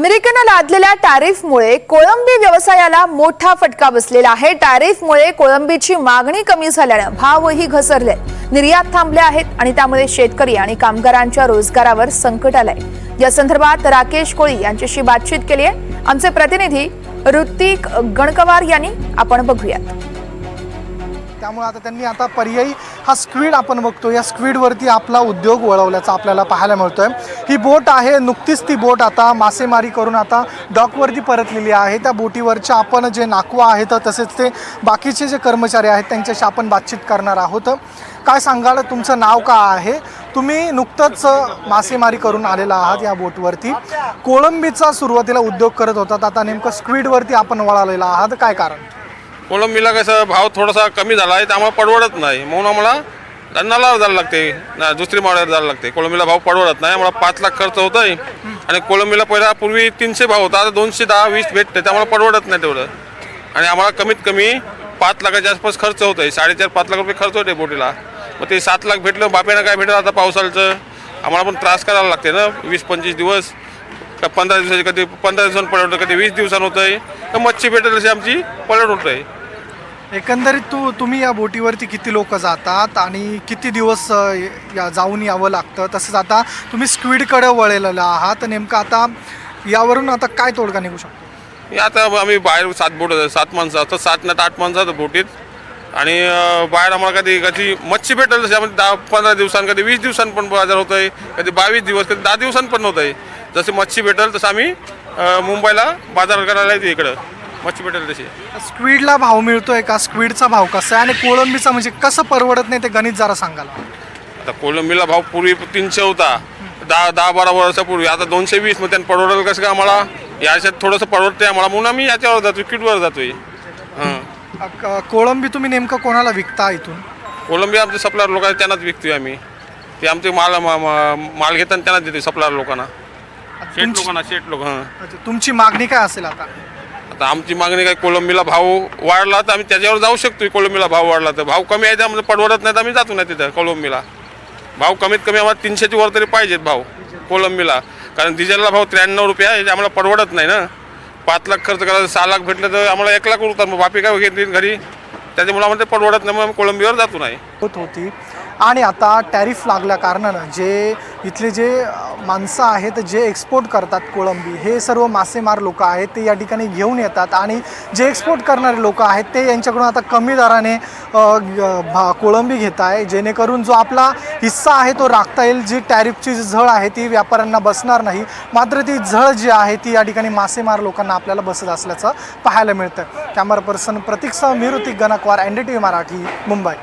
अमेरिकेनं लादलेल्या टॅरिफमुळे कोळंबी व्यवसायाला मोठा फटका बसलेला आहे. टॅरिफमुळे कोळंबीची मागणी कमी झाल्यानं भावही घसरले. निर्यात थांबले आहेत आणि त्यामुळे शेतकरी आणि कामगारांच्या रोजगारावर संकट आलंय. या संदर्भात राकेश कोळी यांच्याशी बातचीत केली आहे आमचे प्रतिनिधी ऋतिक गणकवार यांनी. आपण बघूयात. त्यामुळे आता त्यांनी आता पर्यायी हा स्क्वीड आपण बघतो या स्क्वीडवरती आपला उद्योग वळवल्याचा आपल्याला पाहायला मिळतोय. ही बोट आहे नुकतीच ती बोट आता मासेमारी करून आता डॉकवरती परतलेली आहे. त्या बोटीवरच्या आपण जे नाकवा आहेत तसेच ते बाकीचे जे कर्मचारी आहेत त्यांच्याशी आपण बातचीत करणार आहोत. काय सांगाल? तुमचं नाव काय आहे? तुम्ही नुकतंच मासेमारी करून आलेला आहात या बोटवरती. कोळंबीचा सुरुवातीला उद्योग करत होतात. आता नेमकं स्क्वीडवरती आपण वळालेला आहात. काय कारण? कोळंबीला कसं भाव थोडासा कमी झाला आहे त्यामुळे परवडत नाही. म्हणून आम्हाला धन्नाला जायला लागते. ना दुसरी माळ्यावर जायला लागते. कोलंबीला भाव परवडत नाही. आम्हाला पाच लाख खर्च होत आहे आणि कोलंबीला पहिला पूर्वी तीनशे भाव होता. आता दोनशे दहा वीस भेटते. त्यामुळे परवडत नाही तेवढं. आणि आम्हाला कमीत कमी पाच लाखाच्या आसपास खर्च होत आहे साडेचार पाच लाख रुपये खर्च होते बोटीला. मग ते सात लाख भेटलं. बापेनं काय भेटलं? आता पावसाळ्याचं. आम्हाला पण त्रास करायला लागते ना. वीस पंचवीस दिवस. का पंधरा दिवसाची कधी पंधरा दिवसांनी पलट कधी वीस दिवसांनी होत आहे तर मच्छी भेटेल अशी आमची पलट होत आहे एकंदरीत तू तुम्ही या बोटीवरती किती लोक जातात आणि किती दिवस अ, या जाऊन यावं लागतं? तसंच आता तुम्ही स्क्वीडकडे वळलेलं आहात. नेमकं आता यावरून आता काय तोडगा निघू शकतो? हे आता आम्ही बाहेर सात बोट सात माणसं असतात सात नाही तर आठ माणसं असतात बोटीत. आणि अं, बाहेर आम्हाला कधी कधी मच्छी भेटेल त्यामध्ये दहा पंधरा दिवसांनी कधी वीस दिवसांनी पण बाजार होत आहे कधी बावीस दिवस कधी दहा दिवसांनी पण होत आहे जशी मच्छी भेटेल तसं आम्ही अं, मुंबईला बाजार करायला येतो इकडं. मच्छी भेटेल तशी स्क्वीडला भाव मिळतोय का? स्क्वीडचा भाव कसा आहे? आणि कोळंबीचा म्हणजे कसं परवडत नाही ते गणित जरा सांगाल. आता कोलंबीला भाव पूर्वी तीनशे होता. दहा दहा बारा वर्षापूर्वी. आता दोनशे वीस. मग त्यांनी परवडेल कसं का आम्हाला? याच्यात थोडंसं परवडते आम्हाला. म्हणून आम्ही याच्यावर जातो किटवर जातोय. हां. कोळंबी तुम्ही नेमकं कोणाला विकता इथून? कोलंबी आमचे सप्लायर लोक आहेत त्यांनाच विकतोय आम्ही. ते आमचे माल मा- मा- माल घेताना त्यांनाच देते सप्लायर लोकांना. शेट तुमची- लोकांना शेट लोक हां. अच्छा, तुमची मागणी काय असेल आता? आता आमची मागणी काय कोलंबीला भाव वाढला तर आम्ही त्याच्यावर जाऊ शकतो कोलंबीला भाव वाढला तर. भाव कमी आहे त्यामध्ये परवडत नाही तर आम्ही जातो नाही तिथं कोलंबीला. भाव कमीत कमी आम्हाला तीनशेची वर तरी पाहिजेत भाव कोलंबीला. कारण डिझेलला भाव त्र्याण्णव रुपये आहे ते आम्हाला परवडत नाही ना. पाच लाख खर्च करायला सहा लाख भेटलं तर आम्हाला एक लाख उरतात मग बापी काय घेतील घरी? त्याच्यामुळे आम्हाला ते परवडत नाही मग आम्ही कोलंबीवर जातो नाही. होत होती. आणि आता टॅरिफ लागल्या कारणानं जे इथले जे माणसं आहेत जे एक्सपोर्ट करतात कोळंबी हे सर्व मासेमार लोक आहेत ते या ठिकाणी घेऊन येतात आणि जे एक्सपोर्ट करणारे लोक आहेत ते यांच्याकडून आता कमी दराने भा कोळंबी घेत आहे जेणेकरून जो आपला हिस्सा आहे तो राखता येईल जी टॅरिफची जी झळ आहे ती व्यापाऱ्यांना बसणार नाही. मात्र ती झळ जी आहे ती या ठिकाणी मासेमार लोकांना आपल्याला बसत असल्याचं पाहायला मिळतं कॅमेरा पर्सन प्रतीक्षा मी Hrithik Ganakwar N D T V Marathi Mumbai.